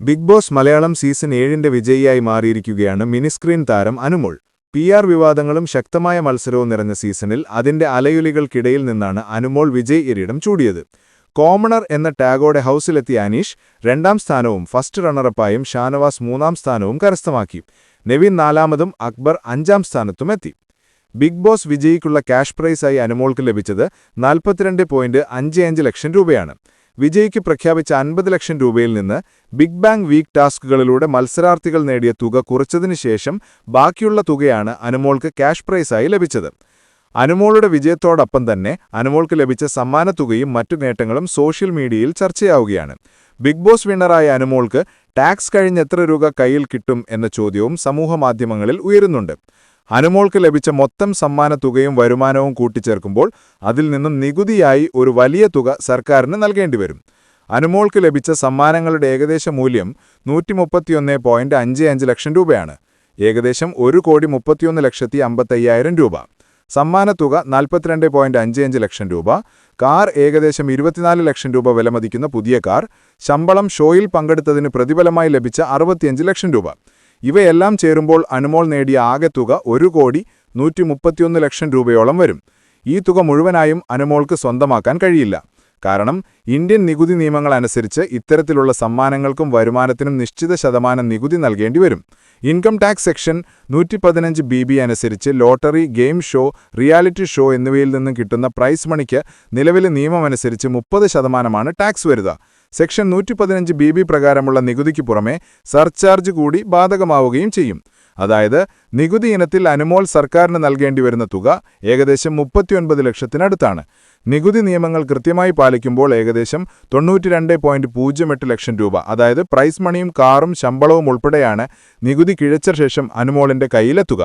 Big boss Malayalam season ഏഴിന്റെ വിജയിയായി മാറിയിരിക്കുകയാണ് mini screen താരം അനുമോൾ. പി ആർ വിവാദങ്ങളും ശക്തമായ മത്സരവും നിറഞ്ഞ സീസണിൽ അതിന്റെ അലയുലികൾക്കിടയിൽ നിന്നാണ് അനുമോൾ വിജയ് ഇരിടം ചൂടിയത്. കോമണർ എന്ന ടാഗോടെ ഹൌസിലെത്തിയ അനീഷ് രണ്ടാം സ്ഥാനവും ഫസ്റ്റ് റണ്ണറപ്പായും ഷാനവാസ് മൂന്നാം സ്ഥാനവും കരസ്ഥമാക്കി. നെവിൻ നാലാമതും അക്ബർ അഞ്ചാം സ്ഥാനത്തും എത്തി. ബിഗ് ബോസ് വിജയിക്കുള്ള ക്യാഷ് പ്രൈസായി അനുമോൾക്ക് ലഭിച്ചത് നാൽപ്പത്തിരണ്ട് ലക്ഷം രൂപയാണ്. വിജയിക്ക് പ്രഖ്യാപിച്ച അൻപത് ലക്ഷം രൂപയിൽ നിന്ന് ബിഗ് ബാങ് വീക്ക് ടാസ്കുകളിലൂടെ മത്സരാർത്ഥികൾ നേടിയ തുക കുറച്ചതിനു ശേഷം ബാക്കിയുള്ള തുകയാണ് അനുമോൾക്ക് ക്യാഷ് പ്രൈസായി ലഭിച്ചത്. അനുമോളുടെ വിജയത്തോടൊപ്പം തന്നെ അനുമോൾക്ക് ലഭിച്ച സമ്മാനത്തുകയും മറ്റു നേട്ടങ്ങളും സോഷ്യൽ മീഡിയയിൽ ചർച്ചയാവുകയാണ്. ബിഗ് ബോസ് വിന്നറായ അനുമോൾക്ക് ടാക്സ് കഴിഞ്ഞ എത്ര രൂപ കയ്യിൽ കിട്ടും എന്ന ചോദ്യവും സമൂഹമാധ്യമങ്ങളിൽ ഉയരുന്നുണ്ട്. അനുമോൾക്ക് ലഭിച്ച മൊത്തം സമ്മാന തുകയും വരുമാനവും കൂട്ടിച്ചേർക്കുമ്പോൾ അതിൽ നിന്നും നികുതിയായി ഒരു വലിയ തുക സർക്കാരിന് നൽകേണ്ടി വരും. അനുമോൾക്ക് ലഭിച്ച സമ്മാനങ്ങളുടെ ഏകദേശ മൂല്യം നൂറ്റി മുപ്പത്തിയൊന്ന് പോയിന്റ് അഞ്ച് അഞ്ച് ലക്ഷം രൂപയാണ്. ഏകദേശം ഒരു കോടി മുപ്പത്തിയൊന്ന് ലക്ഷത്തി അമ്പത്തയ്യായിരം രൂപ. സമ്മാനത്തുക നാൽപ്പത്തിരണ്ട് പോയിന്റ് അഞ്ച് അഞ്ച് ലക്ഷം രൂപ. കാർ ഏകദേശം ഇരുപത്തിനാല് ലക്ഷം രൂപ വിലമതിക്കുന്ന പുതിയ കാർ. ശമ്പളം ഷോയിൽ പങ്കെടുത്തതിന് പ്രതിഫലമായി ലഭിച്ച അറുപത്തിയഞ്ച് ലക്ഷം രൂപ. ഇവയെല്ലാം ചേരുമ്പോൾ അനുമോൾ നേടിയ ആകെ തുക ഒരു കോടി നൂറ്റി മുപ്പത്തിയൊന്ന് ലക്ഷം രൂപയോളം വരും. ഈ തുക മുഴുവനായും അനുമോൾക്ക് സ്വന്തമാക്കാൻ കഴിയില്ല. കാരണം ഇന്ത്യൻ നികുതി നിയമങ്ങൾ അനുസരിച്ച് ഇത്തരത്തിലുള്ള സമ്മാനങ്ങൾക്കും വരുമാനത്തിനും നിശ്ചിത ശതമാനം നികുതി നൽകേണ്ടി വരും. ഇൻകം ടാക്സ് സെക്ഷൻ നൂറ്റി പതിനഞ്ച് ബി ബി അനുസരിച്ച് lottery game show reality show എന്നിവയിൽ നിന്നും കിട്ടുന്ന പ്രൈസ് മണിക്ക് നിലവിലെ നിയമമനുസരിച്ച് മുപ്പത് ശതമാനമാണ് ടാക്സ് വരുക. സെക്ഷൻ നൂറ്റി പതിനഞ്ച് ബി ബി പ്രകാരമുള്ള നികുതിക്ക് പുറമെ സർചാർജ് കൂടി ബാധകമാവുകയും ചെയ്യും. അതായത് നികുതി ഇനത്തിൽ അനുമോൾ സർക്കാരിന് നൽകേണ്ടി വരുന്ന തുക ഏകദേശം മുപ്പത്തിയൊൻപത് ലക്ഷത്തിനടുത്താണ്. നികുതി നിയമങ്ങൾ കൃത്യമായി പാലിക്കുമ്പോൾ ഏകദേശം തൊണ്ണൂറ്റിരണ്ട് ലക്ഷം രൂപ അതായത് പ്രൈസ് മണിയും കാറും ശമ്പളവും ഉൾപ്പെടെയാണ് നികുതി കിഴച്ച ശേഷം അനുമോളിന്റെ കയ്യിലെത്തുക.